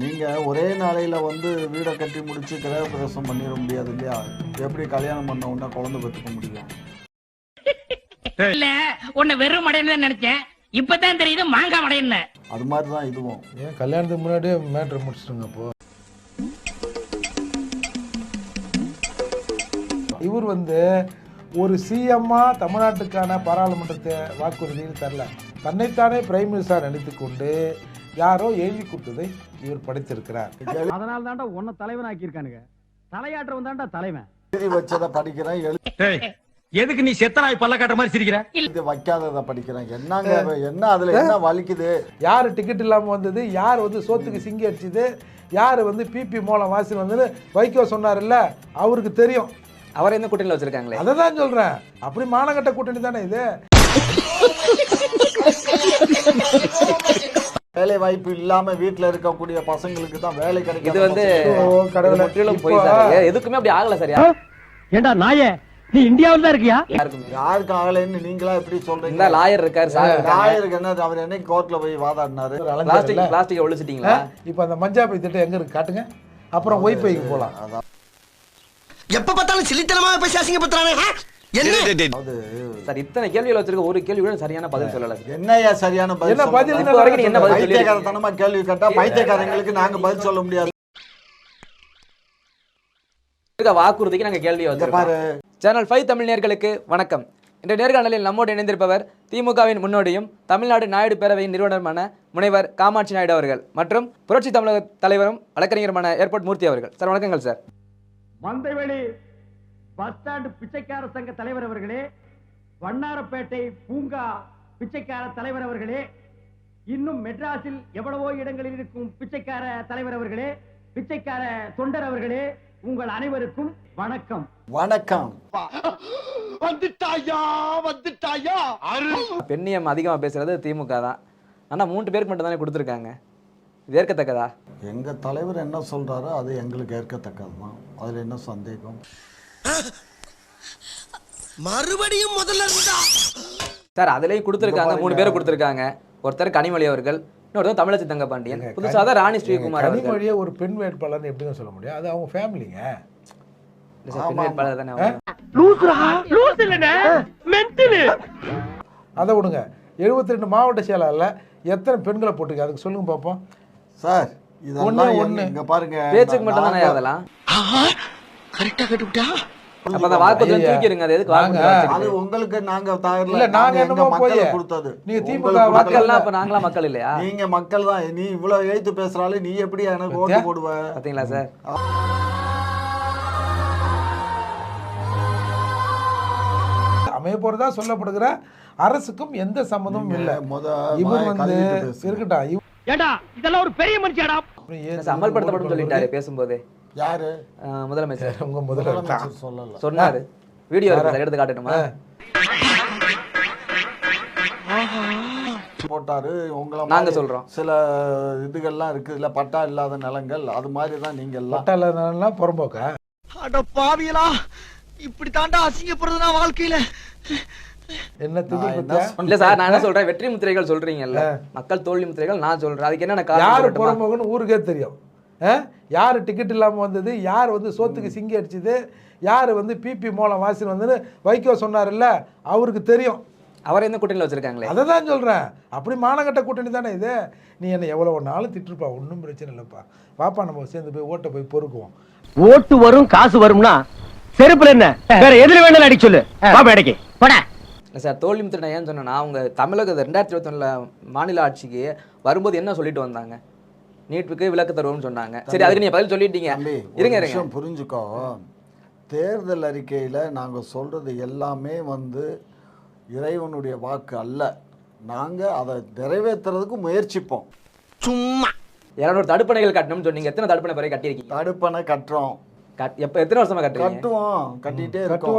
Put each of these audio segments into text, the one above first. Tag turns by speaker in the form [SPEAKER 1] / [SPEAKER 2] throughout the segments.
[SPEAKER 1] நீங்க ஒரே நாளையில வந்து வீடை கட்டி முடிச்சு கிரகப்பிரவேசம் பண்ணிட முடியாது இல்லையா? எப்படி கல்யாணம் பண்ண உடனே குழந்தை பெற்றுக்க முடியும்?
[SPEAKER 2] இல்ல உன்னை வெறும் மடையன்னு நினைச்சேன். இப்பதான் தெரியுது மாங்காய் மடையன்னு.
[SPEAKER 1] அது மாதிரி தான் இதுவும்.
[SPEAKER 3] ஏன் கல்யாணத்துக்கு முன்னாடியே மேட்ரு முடிச்சிட்டுங்க அப்போ. இவர் வந்து ஒரு சிஎம்மா தமிழ்நாட்டுக்கான பாராளுமன்றத்தை வாக்குறுதியில் தரல. தன்னைத்தானே பிரைம் மினிஸ்டர் நினைத்து கொண்டு யாரோ எழுதி கொடுத்ததை இவர் படித்திருக்கிறார்.
[SPEAKER 4] அதனால தான்டா உன்னை தலைவன் ஆக்கியிருக்கானுங்க. தலையாற்றவன் தான்டா தலைவன்.
[SPEAKER 1] எழுதி வச்சதை படிக்கிறேன் எழுதி
[SPEAKER 4] எதுக்கு நீ செத்த நாய் பல்ல காட்டுற மாதிரி சிரிக்கிற?
[SPEAKER 1] வைக்காததை படிக்கிறேன். என்னங்க என்ன அதுல என்ன வலிக்குது?
[SPEAKER 3] யார் டிக்கெட் இல்லாமல் வந்தது? யார் வந்து சோத்துக்கு சிங்கி அடிச்சது? யார் வந்து பிபி மூலம் வாசி வந்தது வைகோ சொன்னார்ல அவருக்கு தெரியும்.
[SPEAKER 5] அவரை எந்த கூட்டணியில் வச்சிருக்காங்களே.
[SPEAKER 3] அதை தான் சொல்கிறேன் அப்படி மானகட்ட கூட்டணி தானே இது?
[SPEAKER 1] வேலை வாய்ப்பு இல்லாம வீட்டுல இருக்கக்கூடிய பசங்களுக்கு தான் வேலை கிடைக்கும்
[SPEAKER 5] இது வந்து. முற்றிலும் போய் சார். எதுக்குமே அப்படி ஆகல சரியா
[SPEAKER 4] ஏண்டா நாயே? நீ இந்தியாவில் தான் இருக்கியா?
[SPEAKER 5] யாருக்குமே.
[SPEAKER 1] யாருக்கு ஆகலைன்னு நீங்களா எப்படி
[SPEAKER 5] இந்த
[SPEAKER 1] சொல்றீங்க
[SPEAKER 5] லாயர் இருக்காரு சார்.
[SPEAKER 1] லாயருக்கு என்ன அவர் என்னைக்கு கோர்ட்ல போய் வாதாடினாரு?
[SPEAKER 5] Plastic plastic ஒழிச்சிட்டீங்களா?
[SPEAKER 3] இப்போ அந்த மஞ்சாபை திட்டம் எங்க இருக்கு? காட்டுங்க. அப்புறம் ஒய்ஃபைக்கு போகலாம்.
[SPEAKER 1] அதான்.
[SPEAKER 6] எப்ப பார்த்தாலும் சிலித்தனமா பேசி அசிங்கப்படுத்துறானே
[SPEAKER 5] சார் இத்தனை கேள்விகள் வச்சிருக்க ஒரு கேள்வி கூட சரியான பதில் சொல்லல. சார்
[SPEAKER 1] என்னய்யா சரியான பதில்
[SPEAKER 3] என்ன பதில்
[SPEAKER 5] வரைக்கும் என்ன பதில்
[SPEAKER 1] பைத்தியக்காரத்தனமா கேள்வி கேட்டா பைத்தியக்காரங்களுக்கு நாங்க பதில் சொல்ல முடியாது.
[SPEAKER 5] வாக்குறுதிக்கு நாங்க கேள்வி
[SPEAKER 1] பாரு.
[SPEAKER 5] சேனல் ஃபைவ் தமிழ் நேர்களுக்கு வணக்கம். இன்றைய நேர்காணலில் நம்மோடு இணைந்திருப்பவர் திமுகவின் முன்னோடியும் தமிழ்நாடு நாயுடு பேரவையின் நிறுவனருமான முனைவர் காமாட்சி நாயுடு அவர்கள் மற்றும் புரட்சி தமிழக தலைவரும் வழக்கறிஞருமான ஏர்போர்ட் மூர்த்தி அவர்கள். சார் வணக்கங்கள் சார்.
[SPEAKER 4] மந்தைவெளி பஸ் ஸ்டாண்ட் பிச்சைக்கார சங்க தலைவர் அவர்களே வண்ணாரப்பேட்டை பூங்கா பிச்சைக்கார தலைவர் அவர்களே இன்னும் மெட்ராஸில் எவ்வளவோ இடங்களில் இருக்கும் பிச்சைக்கார தலைவர் அவர்களே பிச்சைக்கார தொண்டர் அவர்களே உங்கள் அனைவருக்கும் வணக்கம்.
[SPEAKER 1] வணக்கம்.
[SPEAKER 5] பெண்ணியம் அதிகமாக பேசுறது திமுக தான். ஆனால் மூன்று பேருக்கு மட்டும் தானே கொடுத்துருக்காங்க. இது ஏற்கத்தக்கதா?
[SPEAKER 1] எங்க தலைவர் என்ன சொல்றாரோ அது எங்களுக்கு ஏற்கத்தக்கது தான் அதுல என்ன சந்தேகம்?
[SPEAKER 6] மறுபடியும் முதல்ல இருந்தா?
[SPEAKER 5] சார் அதுலேயும் கொடுத்துருக்காங்க மூணு பேர் கொடுத்துருக்காங்க. ஒருத்தர் கனிமொழி அவர்கள் இன்னொருத்தர் தமிழச்சி தங்கப்பாண்டியன். புதுசாக தான் ராணி ஸ்ரீகுமார்
[SPEAKER 3] கனிமொழியை ஒரு பெண் வேட்பாளர்னு எப்படிங்க சொல்ல முடியும்? அது அவங்க ஃபேமிலிங்க.
[SPEAKER 5] பெண் வேட்பாளர் தானே அவங்க.
[SPEAKER 3] அதை விடுங்க. 72 ரெண்டு மாவட்ட செயலாளர்ல எத்தனை பெண்களை போட்டிருக்கு? அதுக்கு சொல்லுங்க பார்ப்போம்
[SPEAKER 1] சார் இதெல்லாம்
[SPEAKER 3] ஒண்ணு.
[SPEAKER 1] இங்க பாருங்க
[SPEAKER 5] பேச்சுக்கு மட்டும் தானே அதெல்லாம்?
[SPEAKER 6] கரெக்டா கட்டுவிட்டா
[SPEAKER 5] அப்ப அந்த வாக்குறுதி
[SPEAKER 3] ஐயா,
[SPEAKER 5] தூக்கிடுங்க அது எதுக்கு வாக்குறுதி
[SPEAKER 3] நாங்க-
[SPEAKER 5] வச்சுக்கிட்டு?
[SPEAKER 1] அது உங்களுக்கு நாங்க தயாரில்ல.
[SPEAKER 3] இல்ல, நாங்க
[SPEAKER 1] நாங்க
[SPEAKER 3] என்னமோ
[SPEAKER 1] எங்க மக்களுக்கு
[SPEAKER 3] போய்
[SPEAKER 1] கொடுத்தது.
[SPEAKER 3] நீங்க திமுக
[SPEAKER 1] உங்களுக்கு
[SPEAKER 3] மக்கள்
[SPEAKER 5] மக்கள்லாம் அப்ப நாங்களா மக்கள் இல்லையா?
[SPEAKER 1] நீங்க மக்கள் தான். நீ இவ்வளவு எழுத்து பேசுறாலே நீ எப்படி எனக்கு ஓட்டு
[SPEAKER 3] பத்தியா?
[SPEAKER 1] போடுவ?
[SPEAKER 5] பாத்தீங்களா சார்?
[SPEAKER 3] அமைய போறதா சொல்லப்படுகிற அரசுக்கும் எந்த சம்பந்தமும் இல்லை. இவர் வந்து. இருக்கட்டும்
[SPEAKER 4] ஏண்டா இதெல்லாம் ஒரு பெரிய மனுஷியாடா.
[SPEAKER 5] அமல்படுத்தப்படும் சொல்லிட்டாரு பேசும்போது.
[SPEAKER 1] யாரு?
[SPEAKER 5] முதலமைச்சர்.
[SPEAKER 3] உங்க.
[SPEAKER 1] முதலமைச்சர் சொல்லல.
[SPEAKER 5] சொன்னாரு. வீடியோ எடுத்து காட்டணுமா?
[SPEAKER 1] போட்டாரு. உங்களை
[SPEAKER 5] நாங்க சொல்றோம்.
[SPEAKER 1] சில இதுகள்லாம் இருக்கு இல்ல பட்டா இல்லாத நிலங்கள். அது மாதிரி தான் நீங்க எல்லாம்
[SPEAKER 3] பட்டாளர்லாம் புறம்போக்கா?
[SPEAKER 6] அட பாவியலா இப்படி தாண்டா அசிங்கப்படுறது நான் வாழ்க்கையில.
[SPEAKER 3] என்ன
[SPEAKER 1] என்ன?
[SPEAKER 5] இல்ல சார் நான் என்ன சொல்றேன்? வெற்றி முத்திரைகள் சொல்றீங்கல்ல. மக்கள் தோல்வி முத்திரைகள் நான் சொல்றேன். அதுக்கு என்னென்ன காரணம்
[SPEAKER 3] யாரு ஊருக்கே தெரியும்? யாரு டிக்கெட் இல்லாம வந்தது? யார் வந்து சோத்துக்கு சிங்கி அடிச்சது? யார் வந்து பிபி மூலம் வாசி வந்தது வைகோ சொன்னார்ல அவருக்கு தெரியும்.
[SPEAKER 5] அவரை எந்த கூட்டணியில் வச்சிருக்காங்களே?
[SPEAKER 3] அதை தான் சொல்கிறேன் அப்படி மானகட்ட கூட்டணி தானே இது? நீ என்ன எவ்வளோ நாளும் திட்டுருப்பா? ஒன்றும் பிரச்சனை இல்லைப்பா. வாப்பா நம்ம சேர்ந்து போய் ஓட்டை போய் பொறுக்குவோம்.
[SPEAKER 4] ஓட்டு வரும் காசு வரும்னா செருப்புல என்ன? வேற எதுல வேணாலும் அடிக்க சொல்லு. பாப்பா அடைக்கு போடா.
[SPEAKER 5] சார் தோல்வி முத்திரை நான் ஏன் சொன்னேன்னா அவங்க தமிழக ரெண்டாயிரத்தி இருபத்தொன்னுல மாநில ஆட்சிக்கு வரும்போது என்ன சொல்லிட்டு வந்தாங்க? நீட்டுக்கு விளக்கு தருவோம்னு சொன்னாங்க. சரி அதுக்கு நீங்க பதில் சொல்லிட்டீங்க. இருங்க இருங்க.
[SPEAKER 1] விஷயம் புரிஞ்சுக்கோ. தேர்தல் அறிக்கையில நாங்க சொல்றது எல்லாமே வந்து இறைவனுடைய வாக்கு அல்ல. நாங்க அதை நிறைவேற்றுறதுக்கு முயற்சிப்போம்.
[SPEAKER 6] சும்மா.
[SPEAKER 5] இரநூறு தடுப்பணைகள் கட்டணும்னு சொன்னீங்க. எத்தனை தடுப்பணை பிறகு கட்டியிருக்கீங்க?
[SPEAKER 1] தடுப்பணை கட்டுறோம்.
[SPEAKER 5] கட்- எப்ப எத்தனை வருஷமா கட்டுறீங்க?
[SPEAKER 1] கட்டுவோம். கட்டிட்டே இருக்கோம்.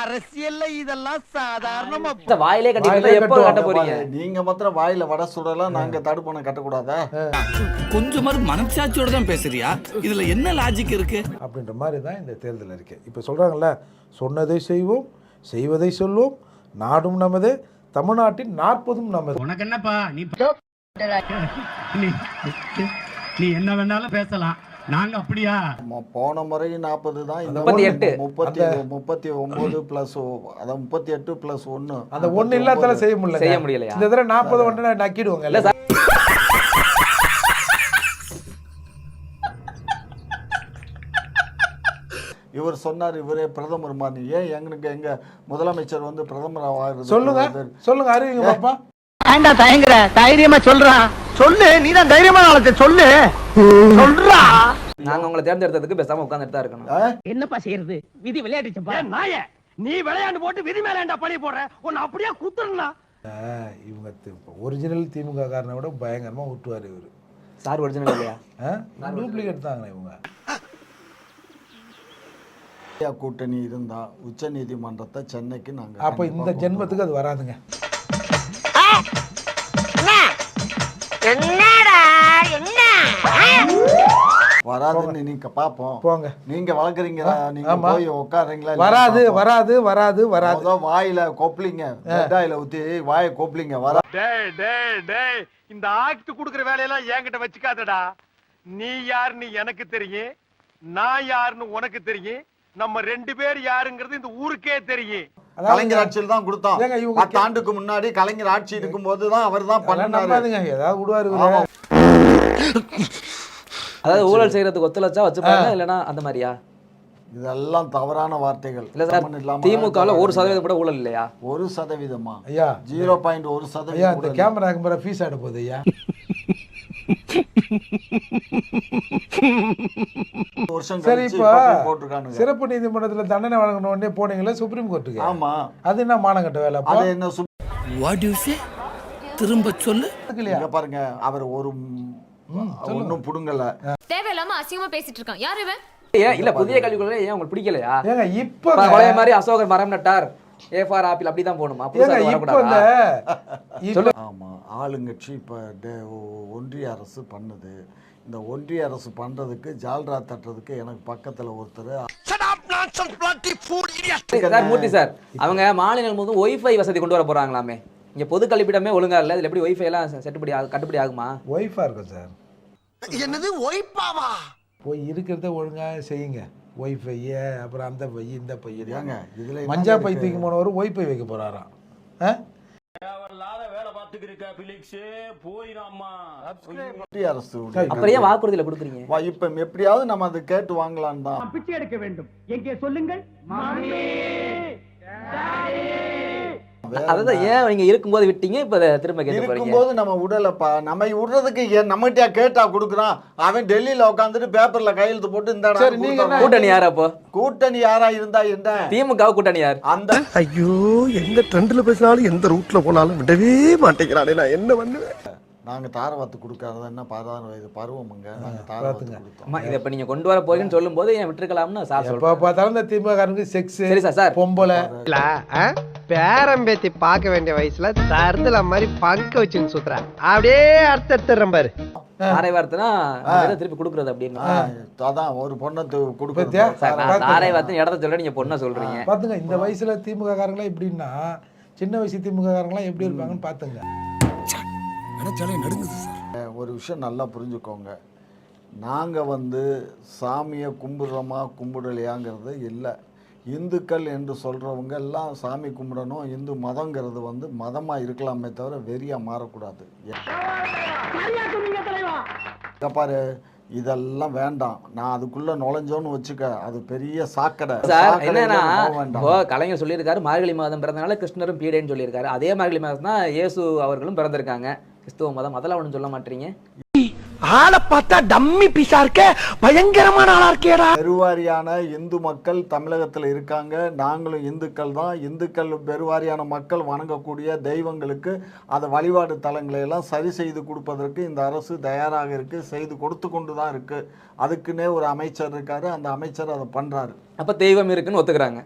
[SPEAKER 6] அரசியல்ல இதெல்லாம் சாதாரணமா
[SPEAKER 5] இந்த வாயிலே கட்டி எப்போ. கட்ட போறீங்க?
[SPEAKER 1] நீங்க மாத்திரம் வாயில வடை சுடலாம் நாங்க தடுப்பணை கட்டக்கூடாதா?
[SPEAKER 7] கொஞ்சமாவது மனசாட்சியோட தான் பேசுறியா? இதுல என்ன லாஜிக் இருக்கு?
[SPEAKER 3] அப்படின்ற மாதிரி தான் இந்த தேர்தல் அறிக்கை இப்போ சொல்கிறாங்கல்ல சொன்னதை செய்வோம் செய்வதை சொல்வோம் நாடும் நமது தமிழ்நாட்டின் நாற்பதும் நமது.
[SPEAKER 4] உனக்கு என்னப்பா? நீ நீ என்ன வேணாலும் பேசலாம். நாங்க அப்படியா?
[SPEAKER 1] போன முறை நாற்பது தான் இந்த
[SPEAKER 5] முப்பத்தி எட்டு.
[SPEAKER 1] முப்பத்தி முப்பத்தி ஒன்பது பிளஸ் அதான் முப்பத்தி எட்டு பிளஸ் ஒன்று
[SPEAKER 3] அந்த ஒண்ணு இல்லாதால செய்ய முடியல
[SPEAKER 5] செய்ய முடியலையா?
[SPEAKER 3] இந்த தடவை நாற்பது ஒன்று நக்கிடுவாங்க
[SPEAKER 5] இல்ல சார்.
[SPEAKER 1] இவர் சொன்னார் இவரே பிரதமர் மாதிரி. ஏன் எங்களுக்கு எங்க முதலமைச்சர் வந்து பிரதமர் ஆகிறது
[SPEAKER 3] சொல்லுங்க. சொல்லுங்க அறிவிங்க பாப்பா.
[SPEAKER 6] ஏண்டா தயங்குற? தைரியமா சொல்றான் சொல்லு நீ தான் தைரியமான ஆளத்தை சொல்லு. சொல்றா.
[SPEAKER 5] நாங்க உங்களை தேர்ந்தெடுத்ததுக்கு பேசாம உட்கார்ந்துட்டு தான் இருக்கணும்.
[SPEAKER 2] என்னப்பா செய்யறது? விதி விளையாட்டுச்சப்பா.
[SPEAKER 4] ஏன் நாய நீ விளையாண்டு போட்டு விதி மேல ஏன்டா பழி போடுற? உன்னை அப்படியே குத்துறா
[SPEAKER 3] இவங்க ஒரிஜினல் திமுக காரனை விட பயங்கரமா விட்டுவார் இவர்.
[SPEAKER 5] சார் ஒரிஜினல் இல்லையா?
[SPEAKER 3] டூப்ளிகேட் தாங்க இவங்க.
[SPEAKER 1] கூட்டணி இருந்தா உச்ச நீதிமன்றத்தை சென்னைக்கு நாங்க
[SPEAKER 3] அப்ப இந்த ஜென்மத்துக்கு அது வராதுங்க.
[SPEAKER 1] வராதுன்னு நீங்க பாப்போம்.
[SPEAKER 3] போங்க.
[SPEAKER 1] நீங்க வளர்க்குறீங்களா? நீங்க. போய் உட்காருங்களா
[SPEAKER 3] வராது வராது வராது வராது.
[SPEAKER 1] வாயில கொப்பளிங்க. வெட்டாயில ஊத்தி வாயை கொப்பளிங்க. வர
[SPEAKER 4] டேய் டேய் டேய். இந்த ஆக்ட் குடுக்குற வேலையெல்லாம் என்கிட்ட வச்சுக்காதடா. நீ யாருன்னு எனக்கு தெரியும். நான் யாருன்னு உனக்கு தெரியும். நம்ம ரெண்டு பேர் யாருங்கிறது இந்த ஊருக்கே தெரியும்.
[SPEAKER 1] கலைஞர் ஆட்சியில் தான் கொடுத்தோம்
[SPEAKER 3] ஏங்க, இவங்க
[SPEAKER 1] பத்து ஆண்டுக்கு முன்னாடி கலைஞர் ஆட்சி இருக்கும் போது தான் அவர் தான்
[SPEAKER 3] அதெல்லாம்
[SPEAKER 1] பண்ணாரு.
[SPEAKER 3] நம்பாதுங்க ஏதாவது விடுவாரு.
[SPEAKER 5] அதாவது ஊழல் செய்யறதுக்கு ஒத்துழைச்சா வச்சுப்பாங்க இல்லைன்னா அந்த மாதிரியா?
[SPEAKER 1] இதெல்லாம் தவறான வார்த்தைகள்.
[SPEAKER 5] இல்ல சார் திமுகவில் ஒரு சதவீதம் கூட ஊழல் இல்லையா?
[SPEAKER 1] ஒரு சதவீதமா?
[SPEAKER 3] ஐயா
[SPEAKER 1] ஜீரோ பாயிண்ட் ஒரு சதவீதம்.
[SPEAKER 3] கேமரா கேமரா ஃபீஸ் ஆட போகுது ஐயா. சரி இப்போ சிறப்பு நீதிமன்றத்துல தண்டனை வழங்கின உடனே போனீங்களா சுப்ரீம் கோர்ட்டுக்கு
[SPEAKER 1] ஆமா.
[SPEAKER 3] அது என்ன மானங்கட்ட வேலை?
[SPEAKER 1] அது என்ன
[SPEAKER 7] வாட் யூ சே திரும்ப சொல்லு.
[SPEAKER 1] பாருங்க அவர் ஒரு ஒன்னும் புடுங்கல.
[SPEAKER 8] தேவையில்லாம அசிங்கமா பேசிட்டு இருக்கான். யார் இவன்?
[SPEAKER 5] ஏன் இல்ல புதிய கல்விக் கொள்கை ஏன் உங்களுக்கு பிடிக்கலையா?
[SPEAKER 3] ஏங்க இப்போ
[SPEAKER 5] இப்ப பழைய மாதிரி அசோகர் மரம் நட்டார். ஏ ஃபார் ஆப்பிள் அப்படிதான் போகணுமா? புதுசா
[SPEAKER 3] ஏங்க
[SPEAKER 5] எதுவும்
[SPEAKER 3] இப்போ இந்த
[SPEAKER 5] வரக்கூடாதா
[SPEAKER 3] இப்போ
[SPEAKER 1] ஆமா ஆளுங்கட்சி இப்ப ஒன்றிய அரசு பண்ணுது. இந்த ஒன்றிய அரசு பண்றதுக்கு ஜால்ரா தட்டுறதுக்கு எனக்கு பக்கத்துல ஒருத்தர்
[SPEAKER 5] சார் மூர்த்தி சார் அவங்க மாநிலம் முழுவதும் ஒய்ஃபை வசதி கொண்டு வர போறாங்களாமே. இங்க பொது கல்விடமே ஒழுங்கா இல்ல இதுல எப்படி ஒய்ஃபை எல்லாம் செட்டுப்படி கட்டுப்படி ஆகுமா?
[SPEAKER 3] ஒய்ஃபா இருக்கும் சார்?
[SPEAKER 6] என்னது ஒய்ப்பாவா
[SPEAKER 3] போய் இருக்கிறத ஒழுங்கா செய்யுங்க. ஒய்ஃபை அப்புறம் அந்த பை இந்த பை
[SPEAKER 1] ஏங்க இதுல
[SPEAKER 3] மஞ்சா பை? தூக்கி போனவர் ஒய்ஃபை வைக்க போறாராம். ஆ?
[SPEAKER 5] வாக்குறுதியில கொடுக்குறீங்க?
[SPEAKER 1] வா, இப்ப எப்படியாவது நம்ம அதை கேட்டு வாங்கலாம் தான்
[SPEAKER 4] பிச்சை எடுக்க வேண்டும். எங்கே சொல்லுங்கள்?
[SPEAKER 5] அதான் ஏன் நீங்க இருக்கும்போது விட்டீங்க இப்ப திரும்ப
[SPEAKER 1] இருக்கும்போது நம்ம விடலப்பா நம்ம விடுறதுக்கு ஏன் நம்மகிட்டயா கேட்டா கொடுக்குறான்? அவன் டெல்லியில உட்காந்துட்டு பேப்பர்ல கையெழுத்து போட்டு இந்த
[SPEAKER 3] சரி, நீங்க என்ன-
[SPEAKER 5] கூட்டணி யார் அப்போ?
[SPEAKER 1] கூட்டணி யாரா இருந்தா என்ன?
[SPEAKER 5] திமுக கூட்டணி யார்?
[SPEAKER 1] அந்த
[SPEAKER 6] ஐயோ எந்த ட்ரெண்ட்ல பேசினாலும் எந்த ரூட்ல போனாலும் விடவே மாட்டேங்கிறானே நான் என்ன பண்ணுவேன்?
[SPEAKER 1] நாங்க தாரவாத்து கொடுக்காதது என்ன பதினாறு வயது பருவமுங்க? நாங்க தாரவாத்து
[SPEAKER 3] பார்த்துங்க.
[SPEAKER 1] கொடுத்தோம்.
[SPEAKER 5] அம்மா இதை இப்ப நீங்க கொண்டு வர போறீங்கன்னு சொல்லும் போது ஏன் விட்டுருக்கலாம்னு சார்
[SPEAKER 3] எப்ப
[SPEAKER 5] சொல்றேன்
[SPEAKER 3] பார்த்தாலும் இந்த திமுக காரனுக்கு செக்ஸ்
[SPEAKER 5] சரி சார் சார்.
[SPEAKER 3] பொம்பளை.
[SPEAKER 9] பேரம்பேத்தி பார்க்க வேண்டிய வயசுல தருதல மாதிரி பங்க வச்சுன்னு சுத்துறேன் அப்படியே அர்த்த எடுத்துறேன் பாரு.
[SPEAKER 5] தாரை வார்த்தைனா திருப்பி கொடுக்குறது அப்படின்னு.
[SPEAKER 1] அதான் ஒரு பொண்ணை து-
[SPEAKER 3] பத்தியா?
[SPEAKER 1] கொடுக்கறது
[SPEAKER 5] சார் நான்
[SPEAKER 3] பார்த்து-
[SPEAKER 5] தாரை வார்த்தை இடத்த சொல்ல நீங்க பொண்ணை சொல்றீங்க.
[SPEAKER 3] பாத்துங்க இந்த வயசுல திமுக காரங்களாம் எப்படின்னா சின்ன வயசு திமுக காரங்களாம் எப்படி இருப்பாங்கன்னு பாத்துங்க
[SPEAKER 7] நினைச்சாலே நடுங்குது சார்.
[SPEAKER 1] ஒரு விஷயம் நல்லா புரிஞ்சுக்கோங்க. நாங்கள் வந்து சாமியை கும்பிடுறோமா கும்பிடலையாங்கிறது இல்லை. இந்துக்கள் என்று சொல்கிறவங்க எல்லாம் சாமி கும்பிடணும் இந்து மதங்கிறது வந்து மதமாக இருக்கலாமே தவிர வெறியாக மாறக்கூடாது. பாரு இதெல்லாம் வேண்டாம். நான் அதுக்குள்ள நுழைஞ்சோன்னு வச்சுக்க அது பெரிய சாக்கடை.
[SPEAKER 5] சார் என்னன்னா. இப்போ கலைஞர் சொல்லியிருக்காரு மார்கழி மாதம் பிறந்தனால கிருஷ்ணரும் பீடேன்னு சொல்லியிருக்காரு. அதே மார்கழி மாதம் தான் இயேசு அவர்களும் பிறந்திருக்காங்க. கிறிஸ்துவ மதம். அதெல்லாம் ஒன்றும் சொல்ல மாட்டீங்க.
[SPEAKER 6] ஆளை பார்த்தா டம்மி பீஸா இருக்க. பயங்கரமான ஆளா இருக்கேடா.
[SPEAKER 1] பெருவாரியான இந்து மக்கள் தமிழகத்தில் இருக்காங்க. நாங்களும் இந்துக்கள் தான். இந்துக்கள் பெருவாரியான மக்கள் வணங்கக்கூடிய தெய்வங்களுக்கு அதை வழிபாடு தலங்களை எல்லாம் சரி செய்து கொடுப்பதற்கு இந்த அரசு தயாராக இருக்கு. செய்து கொடுத்து கொண்டு தான் இருக்கு. அதுக்குன்னே ஒரு அமைச்சர் இருக்காரு. அந்த அமைச்சர் அதை பண்றாரு.
[SPEAKER 5] அப்ப தெய்வம் இருக்குன்னு ஒத்துக்கிறாங்க.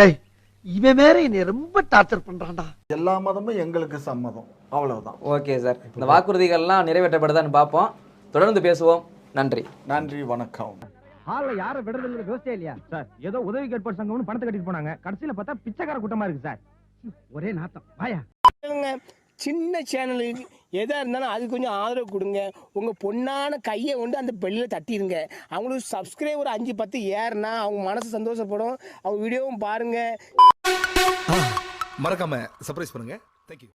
[SPEAKER 6] டேய் இவன் வேற என்னை ரொம்ப டார்ச்சர் பண்றான்டா.
[SPEAKER 1] எல்லா மதமும் எங்களுக்கு சம்மதம். அவ்வளவுதான்.
[SPEAKER 5] Okay sir. இந்த வாக்குறுதிகள்லாம் நிறைவேற்றப்படுதான்னு பார்ப்போம். தொடர்ந்து பேசுவோம். நன்றி.
[SPEAKER 1] நன்றி வணக்கம்.
[SPEAKER 4] ஹால்ல யார விடுறதுல யோசிச்சே இல்லையா? சார். ஏதோ உதவி கேட்பார் சங்கம்னு பணத்தை கட்டிட்டு போனாங்க. கடைசியில பார்த்தா பிச்சைக்கார கூட்டமா இருக்கு சார். ஒரே நாத்தம். வாயா.
[SPEAKER 6] சின்ன சேனலுக்கு எதாக இருந்தாலும் அது கொஞ்சம் ஆதரவு கொடுங்க. உங்கள் பொண்ணான கையை கொண்டு அந்த பெல்லில் தட்டிடுங்க அவங்களுக்கு சப்ஸ்கிரைபர் அஞ்சு பத்து ஏறுனா அவங்க மனசு சந்தோஷப்படும். அவங்க வீடியோவும் பாருங்கள்
[SPEAKER 7] மறக்காம சர்ப்ரைஸ் பண்ணுங்க. தேங்க்யூ